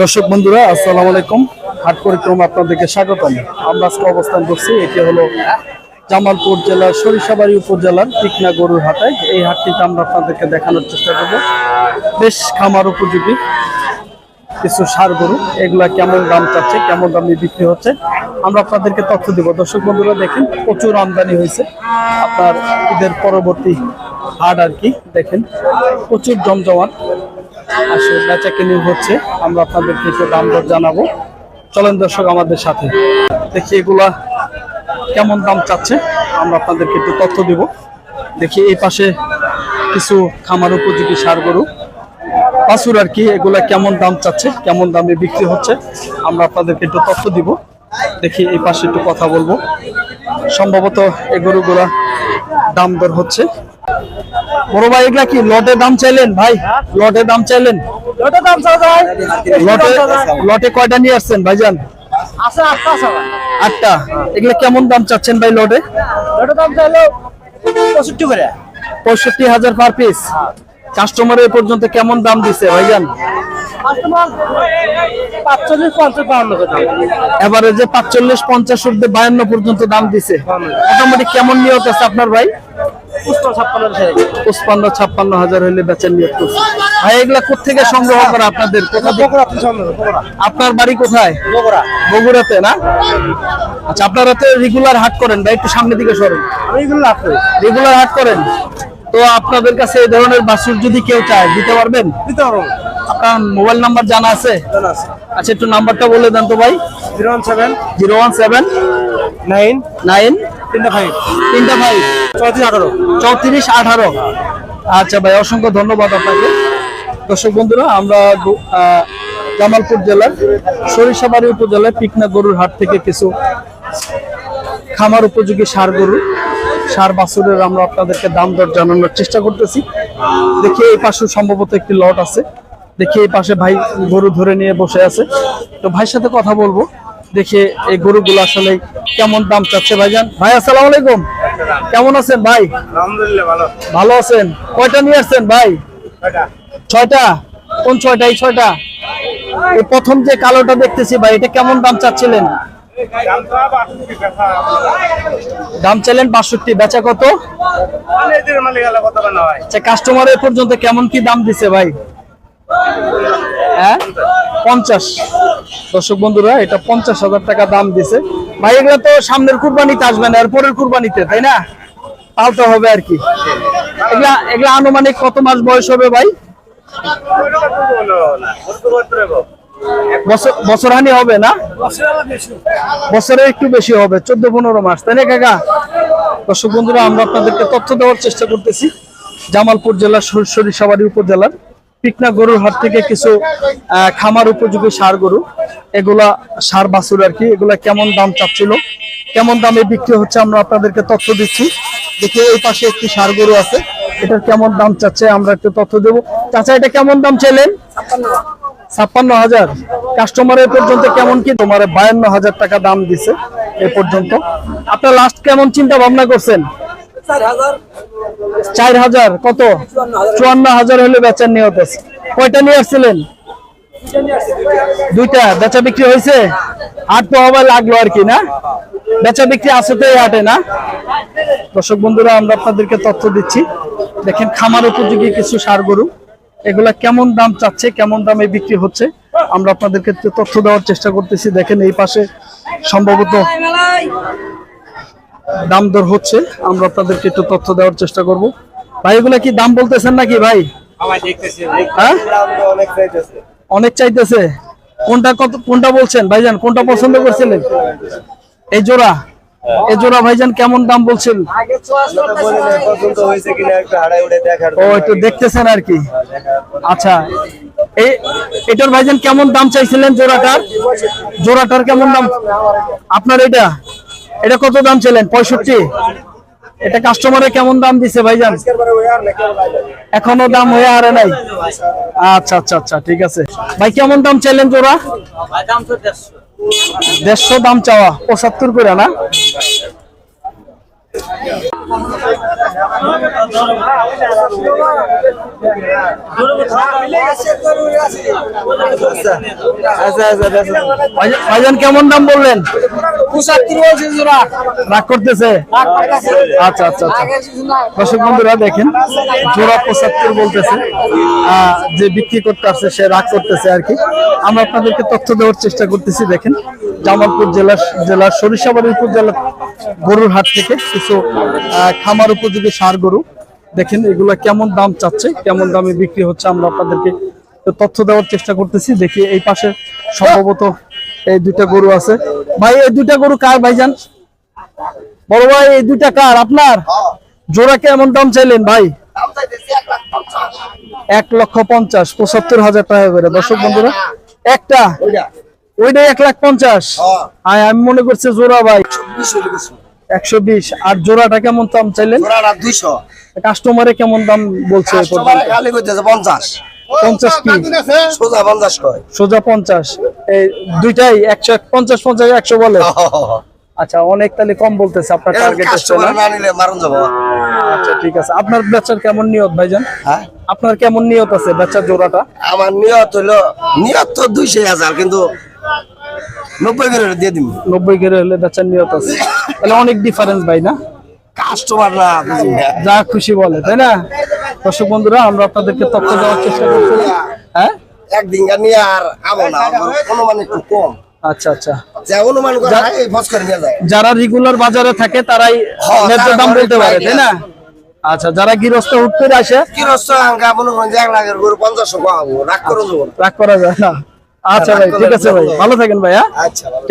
দর্শক বন্ধুরা, আসসালামু আলাইকুম। হাট পরিক্রমা আপনাদেরকে স্বাগতম। আমরা আজকে অবস্থান করছি, এটি হলো জামালপুর জেলার সরিষাবাড়ি উপজেলার টিকনা গরুর হাটায়। এই হাটটিতে আমরা আপনাদেরকে দেখানোর চেষ্টা করব। বেশ খামার উপযোগী কিছু সার গরু। এগুলা কেমন দাম চাচ্ছে, কেমন দামে বিক্রি হচ্ছে, আমরা আপনাদেরকে তথ্য দিব। দর্শক বন্ধুরা, দেখেন, প্রচুর আমদানি হয়েছে। আপনার ঈদের পরবর্তী হাট আর কি, দেখেন, প্রচুর জমজমাট। আসলে বেচা কিনে হচ্ছে। আমরা আপনাদেরকে একটু দাম দর জানাব। চলেন দর্শক, আমাদের সাথে। দেখি এগুলা কেমন দাম চাচ্ছে, আমরা আপনাদেরকে একটু তথ্য দিব। দেখি এই পাশে কিছু খামার উপযোগী সার গরু। বাছুর আর কি, এগুলা কেমন দাম চাচ্ছে, কেমন দামে বিক্রি হচ্ছে, আমরা আপনাদেরকে একটু তথ্য দিব। দেখি এই পাশে একটু কথা বলব। সম্ভবত এ গরুগুলা দাম দর হচ্ছে। বড় ভাই এগুলা কি লটে দাম চাইলেন ভাই? লটে দাম চাইলেন? লটে লটে কয়টা নিয়ে আসছেন ভাইজান? আটটা এগুলা কেমন দাম চাচ্ছেন ভাই লটে? ওটা দাম চাইলো পঁয়ষট্টি করে। পঁয়ষট্টি হাজার পার পিস। কাস্টমার এ পর্যন্ত কেমন দাম দিছে ভাইজান। এবারে যে পাঁচচল্লিশ পঞ্চাশ অব্দি বায়ান্ন পর্যন্ত দাম দিছে। মোটামুটি কেমন নিয়ত আছে আপনার ভাই? পুষ্ট ছাপ্পান্ন হাজার হইলে বেচেন করছে। ভাই এগুলা কোথেকে সংগ্রহ করা আপনাদের? থেকে? আপনার বাড়ি কোথায়? বগুড়াতে না? আচ্ছা আপনারা তো রেগুলার হাট করেন ভাই একটু সামনের দিকে সরেন। রেগুলার হাট করেন? তো আপনাদের কাছে এই ধরনের বাছুর যদি কেউ চায় দিতে পারবেন? দিতে পারব। আপনার মোবাইল নাম্বার জানা আছে? জানা আছে। আচ্ছা একটু নাম্বারটা বলে দেন তো ভাই। Zero one seven zero one seven nine nine তিনটা তিনটা আঠারো। আঠারো। আচ্ছা ভাই, অসংখ্য ধন্যবাদ আপনাকে। দর্শক বন্ধুরা, আমরা জামালপুর জেলার সরিষাবাড়ি উপজেলায় পিকনা গরুর হাট থেকে কিছু খামার উপযোগী সার গরু, সার বাছুরের আমরা আপনাদেরকে দাম দর জানানোর চেষ্টা করতেছি। দেখি এই পাশে সম্ভবত একটি লট আছে। দেখি এই পাশে ভাই গরু ধরে নিয়ে বসে আছে। তো ভাইয়ের সাথে কথা বলব। দেখে এই গরুগুলো আসলে কেমন দাম চাচ্ছে ভাইজান? ভাই আসসালামু আলাইকুম। কেমন আছেন ভাই? আলহামদুলিল্লাহ ভালো ভালো আছেন? কয়টা নিয়ে আসছেন ভাই? ছয়টা। কোন ছয়টা? এই ছয়টা? এই প্রথম যে কালোটা দেখতেছি ভাই এটা কেমন দাম চাচ্ছিলেন? দাম চাইলেন বাষট্টি বেচা কত? আচ্ছা কাস্টমার এ পর্যন্ত কেমন কি দাম দিছে ভাই? হ্যাঁ? পঞ্চাশ। দর্শক বন্ধুরা, এটা পঞ্চাশ হাজার টাকা দাম দিছে। ভাই, এগুলো তো সামনের কুরবানিতে আসবে না এরপরের কুরবানিতে, তাই না? পালতে হবে আর কি। এগুলা এগুলা আনুমানিক কত মাস বয়স হবে ভাই? বছর বছরহানি হবে না? বছরে একটু বেশি হবে চোদ্দ পনেরো মাস, তাই না কাকা? দর্শক বন্ধুরা, আমরা আপনাদেরকে তথ্য দেওয়ার চেষ্টা করতেছি। জামালপুর জেলার সর- সরিষাবাড়ি উপজেলার। পিকনা গরুর হাট থেকে কিছু খামার উপযোগী সার গরু। এগুলা সার বাছুর আর কি। এগুলা কেমন দাম চাচ্ছিল? কেমন দামে বিক্রি হচ্ছে আমরা আপনাদেরকে তথ্য দিচ্ছি। দেখি এই পাশে একটি সার গরু আছে। এটার কেমন দাম চাচ্ছে আমরা একটু তথ্য দেবো। চাচা, এটা কেমন দাম চাইলেন? ছাপ্পান্ন হাজার। কাস্টমার এ পর্যন্ত কেমন কি? তোমার বায়ান্ন হাজার টাকা দাম দিছে এ পর্যন্ত। আপনার লাস্ট কেমন চিন্তা ভাবনা করছেন? চার হাজার। কত? চুয়ান্ন হাজার হলে বেচার নিয়ত আছে। কয়টা নিয়ে আসছিলেন? দুইটা বেচা বিক্রি হয়েছে? হাট তো হবার লাগল আর কি না? বেচা বিক্রি আছে তো এই হাটে না? দর্শক বন্ধুরা আমরা আপনাদেরকে তথ্য দিচ্ছি। দেখেন খামার উপযোগী কিছু সার গরু। এগুলা কেমন দাম চাচ্ছে কেমন দামে বিক্রি হচ্ছে আমরা আপনাদেরকে তথ্য দেওয়ার চেষ্টা করতেছি। দেখেন এই পাশে সম্ভবত দাম দর হচ্ছে আমরা আপনাদেরকে একটু তথ্য দেওয়ার চেষ্টা করব। ভাই এগুলা কি দাম বলতেছেন নাকি ভাই? হ্যাঁ? অনেক চাইতেছে। কোনটা কত কোনটা বলছেন? ভাইজান কোনটা পছন্দ করছিলেন? এই জোড়া। এই জোড়া ভাইজান কেমন দাম বলছেন ও একটু দেখতেছেন আর কি। আচ্ছা এই এটার ভাইজান কেমন দাম চাইছিলেন জোড়াটার? জোড়াটার কেমন দাম? আপনার এটা? এটা কত দাম ছিলেন পঁয়ষট্টি? এটা কাস্টমারে কেমন দাম দিছে ভাইজান? এখনও দাম হয়ে আরে নাই? আচ্ছা আচ্ছা আচ্ছা ঠিক আছে। ভাই, কেমন দাম চাইলেন তোরা দেড়শো দাম চাওয়া, পঁচাত্তর করে, না? ভাইজান- কেমন দাম বললেন? রাগ করতেছে? আচ্ছা আচ্ছা আচ্ছা। দর্শক বন্ধুরা দেখেন জোড়া পঁচাত্তর বলতেছে? আহ, যে বিক্রি করতে আসছে সে রাগ করতেছে আর কি। আমরা আপনাদেরকে তথ্য দেওয়ার চেষ্টা করতেছি দেখেন। জামালপুর জেলার জেলার সরিষাবাড়ি উপজেলার গরুর হাট থেকে কিছু খামার উপযোগী সার গরু। দেখেন এগুলা কেমন দাম চাচ্ছে কেমন দামে বিক্রি হচ্ছে আমরা আপনাদেরকে তথ্য দেওয়ার চেষ্টা করতেছি। দেখি এই পাশে সম্ভবত এই দুইটা গরু আছে। ভাই এই দুইটা গরু কার ভাইজান? বড় ভাই এই দুইটা কার? আপনার? জোড়া কেমন দাম চাইলেন ভাই? এক লক্ষ পঞ্চাশ পঁচাত্তর হাজার টাকা করে। দর্শক বন্ধুরা একটা? ওইটা। এক লাখ পঞ্চাশ? আয় আমি মনে করছি জোড়া ভাই। একশো বিশ আর জোড়াটা কেমন দাম চাইলেন? দুইশো। কাস্টমারে কেমন দাম বলছে পঞ্চাশ। পঞ্চাশ কি? সোজা পঞ্চাশ সোজা পঞ্চাশ। দুইটাই একশো পঞ্চাশ পঞ্চাশ একশো বলে। আচ্ছা অনেক তাহলে কম বলতেছে আপনার টার্গেট আচ্ছা ঠিক আছে। আপনার বেচার কেমন নিয়ত ভাইজান? হ্যাঁ? আপনার কেমন নিয়ত আছে বেচার জোড়াটা? আমার নিয়ত হইল নিয়ত তো দুইশো হাজার কিন্তু নব্বই করে দিয়ে দিন নব্বই কেরে হলে বেচার নিয়ত আছে। তাহলে অনেক ডিফারেন্স ভাই না? কাস্টমার না বুঝি না। যা খুশি বলে তাই না? দর্শক বন্ধুরা আমরা আপনাদেরকে তথ্য দেওয়ার চেষ্টা করছিলাম হ্যাঁ একদিন নিয়ে আর আমো না অনুমান একটু কম। আচ্ছা আচ্ছা। অনুমান করে এই ফস করে নিয়ে যায়। যারা রেগুলার বাজারে থাকে তারাই হ্যাঁ, ন্যায্য দাম বলতে পারে তাই না? আচ্ছা যারা গৃহস্থ হুট করে আসে? গৃহস্থ মনে করেন এক লাখের গরু পঞ্চাশ রাগ করে রাগ করা যায় না। আচ্ছা ভাই ঠিক আছে ভাই ভালো থাকেন ভাই হ্যাঁ? আচ্ছা ভালো।